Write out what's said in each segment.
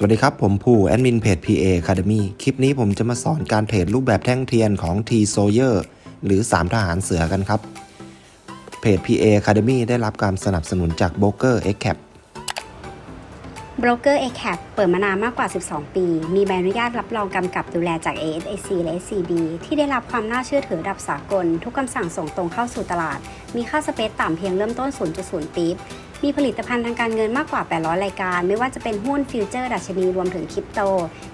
สวัสดีครับ ผมผู้แอดมินเพจ PA Academy คลิปนี้ผมจะมาสอนการเทรดรูปแบบแท่งเทียนของ T Sawyer หรือ 3 ทหารเสือกันครับ เพจ PA Academy ได้รับการสนับสนุนจาก b r o k e r x c a p บรกเกอร์ a c a p เปิดมานานมากกว่า 12 ปี มีใบอนุญาตรับรองกำกับดูแลจาก ASAC และ SCB ที่ได้รับความน่าเชื่อถือระดับสากล ทุกคำสั่งส่งตรงเข้าสู่ตลาด มีค่าสเปซต่ำเพียงเริ่มต้น 0.0ปี๊บ มีผลิตภัณฑ์ทางการเงินมากกว่า 800 รายการ ไม่ว่าจะเป็นหุ้นฟิวเจอร์ดัชนีรวมถึงคริปโต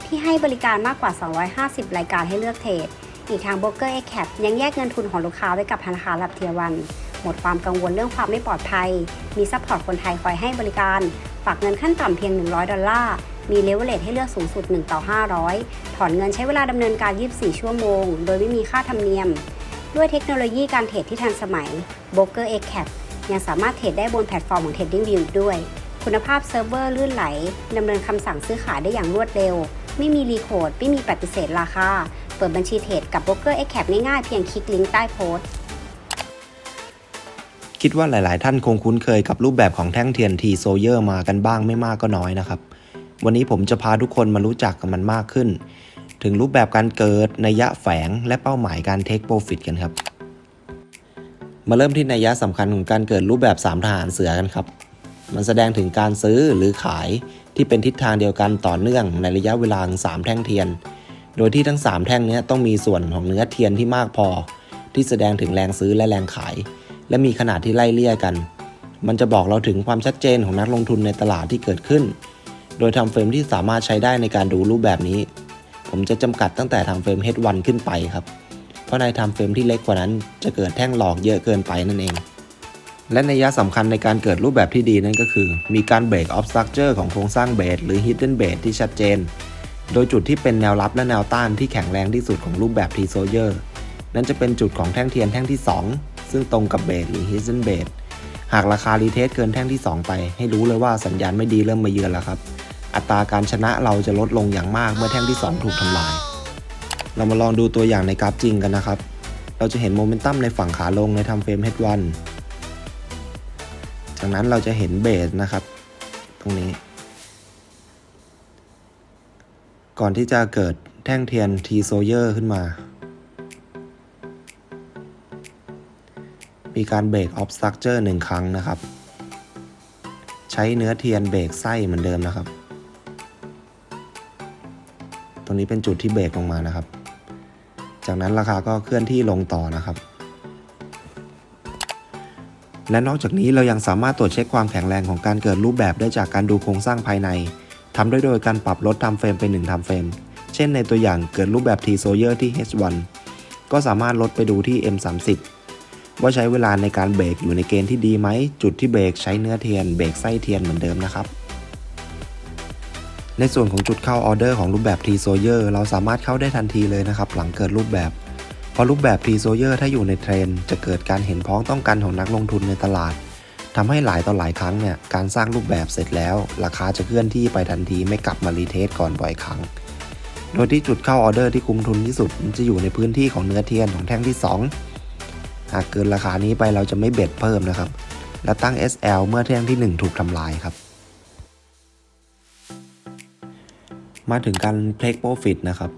ที่ให้บริการมากกว่า 250 รายการให้เลือกเทรด อีกทาง b r o k e r a c a p ยังแยกเงินทุนของลูกค้าไว้กับธนาคารระดับเทียวัน หมดความกังวลเรื่องความไม่ปลอดภัย มีซัพพอร์ตคนไทยคอยให้บริการ ฝากเงินขั้นต่ำเพียง 100 ดอลลาร์ มีเลเวลเลทให้เลือกสูงสุด 1 ต่อ 500 ถอนเงินใช้เวลาดำเนินการ 24 ชั่วโมง โดยไม่มีค่าธรรมเนียม ด้วยเทคโนโลยีการเทรดที่ทันสมัย b r o k e r x c a p ยังสามารถเทรดได้บนแพลตฟอร์มของ TradingView ด้วย คุณภาพเซิร์ฟเวอร์ลื่นไหลดำเนินคำสั่งซื้อขายได้อย่างรวดเร็ว ไม่มีรีโคดไม่มีปฏิเสธราคา เปิดบัญชีเทรดกับ b r o k e r x c a p ง่ายๆ เพียงคลิกลิงก์ใต้โพสต์คิดว่าหลาย ๆ ท่านคงคุ้นเคยกับรูปแบบของแท่งเทียน T Sawyer มากันบ้างไม่มากก็น้อยนะครับ วันนี้ผมจะพาทุกคนมารู้จักกับมันมากขึ้น ถึงรูปแบบการเกิดนัยยะแฝงและเป้าหมายการ Take Profit กันครับ มาเริ่มที่นัยยะสำคัญของการเกิดรูปแบบ 3 ทหารเสือกันครับ มันแสดงถึงการซื้อหรือขายที่เป็นทิศทางเดียวกันต่อเนื่องในระยะเวลาของ3แท่งเทียน โดยที่ทั้ง 3 แท่งนี้ต้องมีส่วนของเนื้อเทียนที่มากพอ ที่แสดงถึงแรงซื้อและแรงขาย และมีขนาดที่ไล่เลี่ยกัน มันจะบอกเราถึงความชัดเจนของนักลงทุนในตลาดที่เกิดขึ้น โดยทำเฟรมที่สามารถใช้ได้ในการดูรูปแบบนี้ ผมจะจำกัดตั้งแต่ทำเฟรม H1 ขึ้นไปครับ เพราะในทำเฟรมที่เล็กกว่านั้น จะเกิดแท่งหลอกเยอะเกินไปนั่นเอง และในยะสำคัญในการเกิดรูปแบบที่ดีนั่นก็คือ มีการเบรกออฟสตรัคเจอร์ของโครงสร้างเบสหรือ Hidden b a s ที่ชัดเจน โดยจุดที่เป็นแนวรับและแนวต้านที่แข็งแรงที่สุดของรูปแบบ T s o y e r นั่นจะเป็นจุดของแท่งเทียนแท่งที่ 2 ซึ่งตรงกับเบสหรือ Hidden b a s หากราคารีเทสเกินแท่งที่ 2 ไป ให้รู้เลยว่าสัญญาณไม่ดีเริ่มมาเยือนแล้วครับ อัตราการชนะเราจะลดลงอย่างมากเมื่อแท่งที่ 2 ถูกทำลาย เรามาลองดูตัวอย่างในกราฟจริงกันนะครับ เราจะเห็นโมเมนตัมในฝั่งขาลงในทำเฟรม H1 จากนั้นเราจะเห็นเบสนะครับ ตรงนี้ ก่อนที่จะเกิดแท่งเทียน T s o y e r ขึ้นมา มีการเบรกออฟสตรัคเจอร์หนึ่งครั้งนะครับ ใช้เนื้อเทียนเบรกไส้เหมือนเดิมนะครับ ตรงนี้เป็นจุดที่เบรกลงมานะครับ จากนั้นราคาก็เคลื่อนที่ลงต่อนะครับ และนอกจากนี้เรายังสามารถตรวจเช็คความแข็งแรงของการเกิดรูปแบบได้จากการดูโครงสร้างภายในทำได้โดยการปรับลดทำเฟรมเป็น1ทำเฟรม เช่นในตัวอย่างเกิดรูปแบบ T s o y e r ที่ H1 ก็สามารถลดไปดูที่ M30 ว่าใช้เวลาในการเบรกอยู่ในเกณฑ์ที่ดีไหม จุดที่เบรกใช้เนื้อเทียน เบรกไส้เทียนเหมือนเดิมนะครับ ในส่วนของจุดเข้าออเดอร์ของรูปแบบ T s o y e r เราสามารถเข้าได้ทันทีเลยนะครับ หลังเกิดรูปแบบ เพราะรูปแบบ T s o y e r ถ้าอยู่ในเทรนจะเกิดการเห็นพ้องต้องกันของนักลงทุนในตลาดทำให้หลายต่อหลายครั้งเนี่ยการสร้างรูปแบบเสร็จแล้ว ราคาจะเคลื่อนที่ไปทันทีไม่กลับมารีเทสก่อนบ่อยครั้ง โดยที่จุดเข้าออเดอร์ที่คุ้มทุนที่สุดจะอยู่ในพื้นที่ของเนื้อเทียนของแท่งที่ 2 หากเกินราคานี้ไปเราจะไม่เบ็ดเพิ่มนะครับ และตั้ง SL เมื่อแท่งที่ 1 ถูกทำลายครับ มาถึงการ Take Profit นะครับ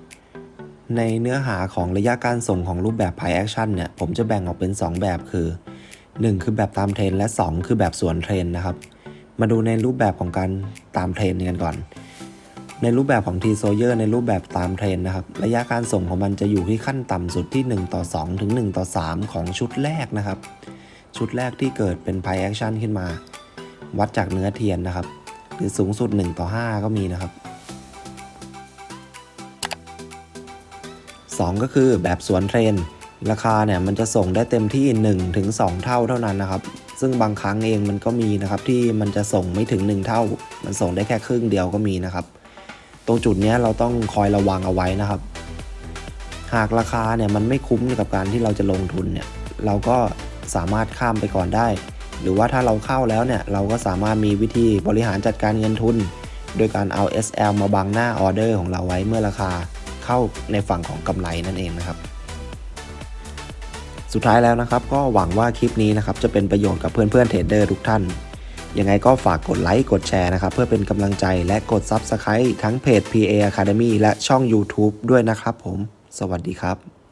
ในเนื้อหาของระยะการส่งของรูปแบบ Pie Action เนี่ย ผมจะแบ่งออกเป็น 2 แบบคือ 1 คือแบบตามเทรนและ 2 คือแบบสวนเทรนนะครับ มาดูในรูปแบบของการตามเทรนกันก่อน ในรูปแบบของ T s o y e r ในรูปแบบตามเทรนนะครับ ระยะการส่งของมันจะอยู่ที่ขั้นต่ำสุดที่ 1 ต่อ 2 ถึง 1 ต่อ 3 ของชุดแรกนะครับ ชุดแรกที่เกิดเป็น Pie Action ขึ้นมา วัดจากเนื้อเทียนนะครับ หรือสูงสุด 1 ต่อ 5 ก็มีนะครับ 2 ก็คือแบบสวนเทรนราคาเนี่ยมันจะส่งได้เต็มที่1ถึง2เท่าเท่านั้นนะครับ ซึ่งบางครั้งเองมันก็มีนะครับที่มันจะส่งไม่ถึง 1 เท่า มันส่งได้แค่ครึ่งเดียวก็มีนะครับ ตรงจุดนี้เราต้องคอยระวังเอาไว้นะครับ หากราคาเนี่ยมันไม่คุ้มกับการที่เราจะลงทุนเนี่ยเราก็สามารถข้ามไปก่อนได้ หรือว่าถ้าเราเข้าแล้วเนี่ยเราก็สามารถมีวิธีบริหารจัดการเงินทุน โดยการเอา SL มาบังหน้าออเดอร์ของเราไว้เมื่อราคา เข้าในฝั่งของกำไรนั่นเองนะครับ สุดท้ายแล้วนะครับ ก็หวังว่าคลิปนี้นะครับจะเป็นประโยชน์กับเพื่อนๆเทรดเดอร์ทุกท่านยังไงก็ฝากกดไลค์ กดแชร์นะครับ เพื่อเป็นกำลังใจและกด Subscribe ทั้งเพจ PA Academy และช่อง YouTube ด้วยนะครับผม สวัสดีครับ